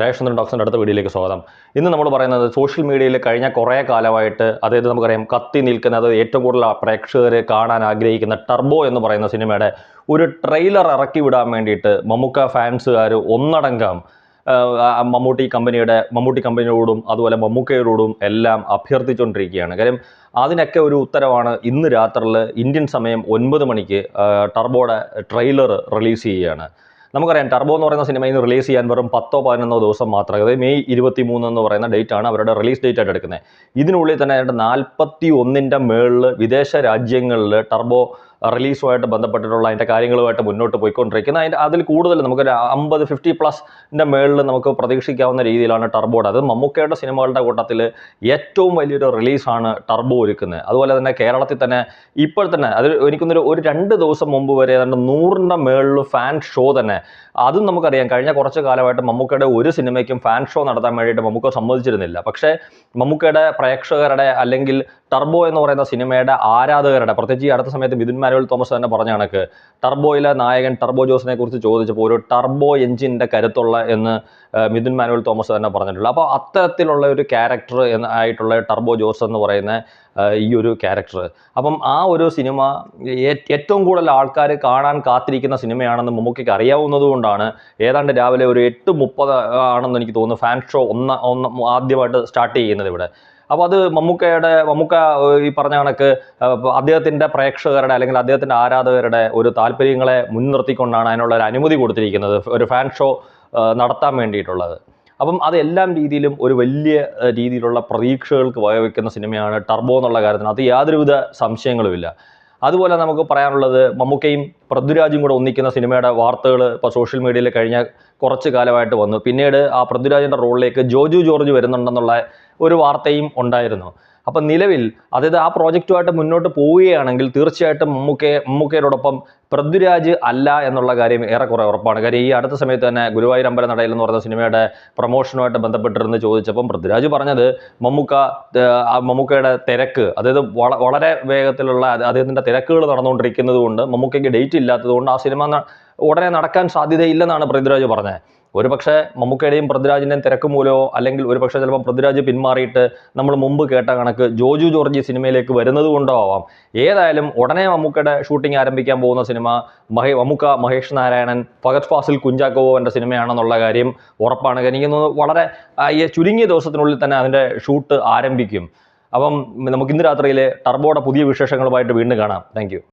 രേഷന്ദ്രൻ ഡോക്സിന്റെ അടുത്ത വീഡിയോയിലേക്ക് സ്വാഗതം. ഇന്ന് നമ്മൾ പറയുന്നത് സോഷ്യൽ മീഡിയയിൽ കഴിഞ്ഞ കുറേ കാലമായിട്ട് അതായത് നമുക്കറിയാം കത്തി നിൽക്കുന്ന അത് ഏറ്റവും കൂടുതൽ പ്രേക്ഷകർ കാണാൻ ആഗ്രഹിക്കുന്ന ടർബോ എന്ന് പറയുന്ന സിനിമയുടെ ഒരു ട്രെയിലർ ഇറക്കി വിടാൻ വേണ്ടിയിട്ട് മമ്മൂക്ക ഫാൻസുകാർ ഒന്നടങ്കം മമ്മൂട്ടി കമ്പനിയുടെ മമ്മൂട്ടി കമ്പനിയോടും അതുപോലെ മമ്മൂക്കയോടും എല്ലാം അഭ്യർത്ഥിച്ചുകൊണ്ടിരിക്കുകയാണ്. കാര്യം അതിനൊക്കെ ഒരു ഉത്തരവാണ് ഇന്ന് രാത്രിയിൽ ഇന്ത്യൻ സമയം ഒൻപത് മണിക്ക് ടർബോയുടെ ട്രെയിലർ റിലീസ് ചെയ്യുകയാണ്. നമുക്കറിയാം ടർബോ എന്ന് പറയുന്ന സിനിമയിൽ നിന്ന് റിലീസ് ചെയ്യാൻ വെറും പത്തോ പതിനൊന്നോ ദിവസം മാത്രം അതായത് മെയ് ഇരുപത്തി മൂന്ന് എന്ന് പറയുന്ന ഡേറ്റ് ആണ് അവരുടെ റിലീസ് ഡേറ്റ് ആയിട്ട് എടുക്കുന്നത്. ഇതിനുള്ളിൽ തന്നെ നാൽപ്പത്തി ഒന്നിന്റെ മേളിൽ വിദേശ രാജ്യങ്ങളിൽ ടർബോ റിലീസുമായിട്ട് ബന്ധപ്പെട്ടിട്ടുള്ള അതിന്റെ കാര്യങ്ങളുമായിട്ട് മുന്നോട്ട് പോയിക്കൊണ്ടിരിക്കുന്നത് അതിന്റെ അതിൽ കൂടുതൽ നമുക്കൊരു അമ്പത് ഫിഫ്റ്റി പ്ലസിന്റെ മേളിൽ നമുക്ക് പ്രതീക്ഷിക്കാവുന്ന രീതിയിലാണ് ടർബോയുടെ അത് മമ്മൂക്കയുടെ സിനിമകളുടെ കൂട്ടത്തിൽ ഏറ്റവും വലിയൊരു റിലീസാണ് ടർബോ ഒരുക്കുന്നത്. അതുപോലെ തന്നെ കേരളത്തിൽ തന്നെ ഇപ്പോൾ തന്നെ അത് എനിക്കൊന്നൊരു ഒരു രണ്ട് ദിവസം മുമ്പ് വരെ ഏതാണ്ട് നൂറിന്റെ മേളിൽ ഫാൻ ഷോ തന്നെ. അതും നമുക്കറിയാം കഴിഞ്ഞ കുറച്ച് കാലമായിട്ട് മമ്മൂക്കയുടെ ഒരു സിനിമയ്ക്കും ഫാൻ ഷോ നടത്താൻ വേണ്ടിയിട്ട് മമ്മൂക്ക സമ്മതിച്ചിരുന്നില്ല. പക്ഷേ മമ്മൂക്കയുടെ പ്രേക്ഷകരുടെ അല്ലെങ്കിൽ ടർബോ എന്ന് പറയുന്ന സിനിമയുടെ ആരാധകരുടെ പ്രത്യേകിച്ച് ഈ അടുത്ത സമയത്ത് മിഥുൻ മാനുവൽ തോമസ് തന്നെ പറഞ്ഞ കണക്ക്. ടർബോയിലെ നായകൻ ടർബോ ജോസിനെ കുറിച്ച് ചോദിച്ചപ്പോൾ ഒരു ടർബോ എഞ്ചിന്റെ കരുത്തുള്ള എന്ന് മിഥുൻ മാനുവൽ തോമസ് തന്നെ പറഞ്ഞിട്ടുള്ളൂ അപ്പോൾ അത്തരത്തിലുള്ള ഒരു ക്യാരക്ടർ ആയിട്ടുള്ള ടർബോ ജോസ് എന്ന് പറയുന്ന ഈ ഒരു ക്യാരക്ടർ. അപ്പം ആ ഒരു സിനിമ ഏറ്റവും കൂടുതൽ ആൾക്കാർ കാണാൻ കാത്തിരിക്കുന്ന സിനിമയാണെന്ന് മമ്മൂക്കയ്ക്ക് അറിയാവുന്നതുകൊണ്ടാണ് ഏതാണ്ട് രാവിലെ ഒരു എട്ട് മുപ്പത് ആണെന്ന് എനിക്ക് തോന്നുന്നു ഫാൻ ഷോ ഒന്ന് ഒന്ന് ആദ്യമായിട്ട് സ്റ്റാർട്ട് ചെയ്യുന്നത് ഇവിടെ. അപ്പോൾ അത് മമ്മൂക്കയുടെ മമ്മൂക്ക ഈ പറഞ്ഞ കണക്ക് അദ്ദേഹത്തിന്റെ പ്രേക്ഷകരുടെ അല്ലെങ്കിൽ അദ്ദേഹത്തിന്റെ ആരാധകരുടെ ഒരു താല്പര്യങ്ങളെ മുൻനിർത്തിക്കൊണ്ടാണ് അതിനുള്ള ഒരു അനുമതി കൊടുത്തിരിക്കുന്നത് ഒരു ഫാൻ ഷോ നടത്താൻ വേണ്ടിയിട്ടുള്ളത്. അപ്പം അതെല്ലാം രീതിയിലും ഒരു വലിയ രീതിയിലുള്ള പ്രതീക്ഷകൾക്ക് വകവെക്കുന്ന സിനിമയാണ് ടർബോ എന്നുള്ള കാര്യത്തിന് അത് യാതൊരുവിധ സംശയങ്ങളുമില്ല. അതുപോലെ നമുക്ക് പറയാനുള്ളത് മമ്മൂക്കയും പൃഥ്വിരാജും കൂടെ ഒന്നിക്കുന്ന സിനിമയുടെ വാർത്തകൾ ഇപ്പോൾ സോഷ്യൽ മീഡിയയിൽ കഴിഞ്ഞ കുറച്ച് കാലമായിട്ട് വന്നു. പിന്നീട് ആ പൃഥ്വിരാജിന്റെ റോളിലേക്ക് ജോജു ജോർജ് വരുന്നുണ്ടെന്നുള്ള ഒരു വാർത്തയും ഉണ്ടായിരുന്നു. അപ്പം നിലവിൽ അതായത് ആ പ്രോജക്റ്റുമായിട്ട് മുന്നോട്ട് പോവുകയാണെങ്കിൽ തീർച്ചയായിട്ടും മമ്മൂക്കയെ മമ്മൂക്കയോടൊപ്പം പൃഥ്വിരാജ് അല്ല എന്നുള്ള കാര്യം ഏറെക്കുറെ ഉറപ്പാണ്. കാര്യം ഈ അടുത്ത സമയത്ത് തന്നെ ഗുരുവായൂർ അമ്പല നടയിൽ എന്ന് പറയുന്ന സിനിമയുടെ പ്രൊമോഷനുമായിട്ട് ബന്ധപ്പെട്ടിരുന്ന് ചോദിച്ചപ്പം പൃഥ്വിരാജ് പറഞ്ഞത് മമ്മൂക്ക മമ്മൂക്കയുടെ തിരക്ക് അതായത് വളരെ വേഗത്തിലുള്ള അദ്ദേഹത്തിന്റെ തിരക്കുകൾ നടന്നുകൊണ്ടിരിക്കുന്നത് കൊണ്ട് മമ്മൂക്കയ്ക്ക് ഡേറ്റ് ഇല്ലാത്തതുകൊണ്ട് ആ സിനിമ ഉടനെ നടക്കാൻ സാധ്യതയില്ലെന്നാണ് പൃഥ്വിരാജ് പറഞ്ഞത്. ഒരു പക്ഷേ മമ്മൂക്കയുടെയും പൃഥ്വിരാജിന്റെയും തിരക്ക് മൂലമോ അല്ലെങ്കിൽ ഒരു പക്ഷേ ചിലപ്പോൾ പൃഥ്വിരാജ് പിന്മാറിയിട്ട് നമ്മൾ മുമ്പ് കേട്ട കണക്ക് ജോജു ജോർജ് സിനിമയിലേക്ക് വരുന്നത് കൊണ്ടോ ആവാം. ഏതായാലും ഉടനെ മമ്മൂക്കയുടെ ഷൂട്ടിംഗ് ആരംഭിക്കാൻ പോകുന്ന സിനിമ മഹേ വമുക്ക മഹേഷ് നാരായണൻ ഫഗത് ഫാസിൽ കുഞ്ചാക്കോവന്റെ സിനിമയാണെന്നുള്ള കാര്യം ഉറപ്പാണ്. എനിക്ക് വളരെ ഈ ചുരുങ്ങിയ ദിവസത്തിനുള്ളിൽ തന്നെ അതിന്റെ ഷൂട്ട് ആരംഭിക്കും. അപ്പം നമുക്ക് ഇന്ന് രാത്രിയിൽ ടർബോയുടെ പുതിയ വിശേഷങ്ങളുമായിട്ട് വീണ്ടും കാണാം. താങ്ക്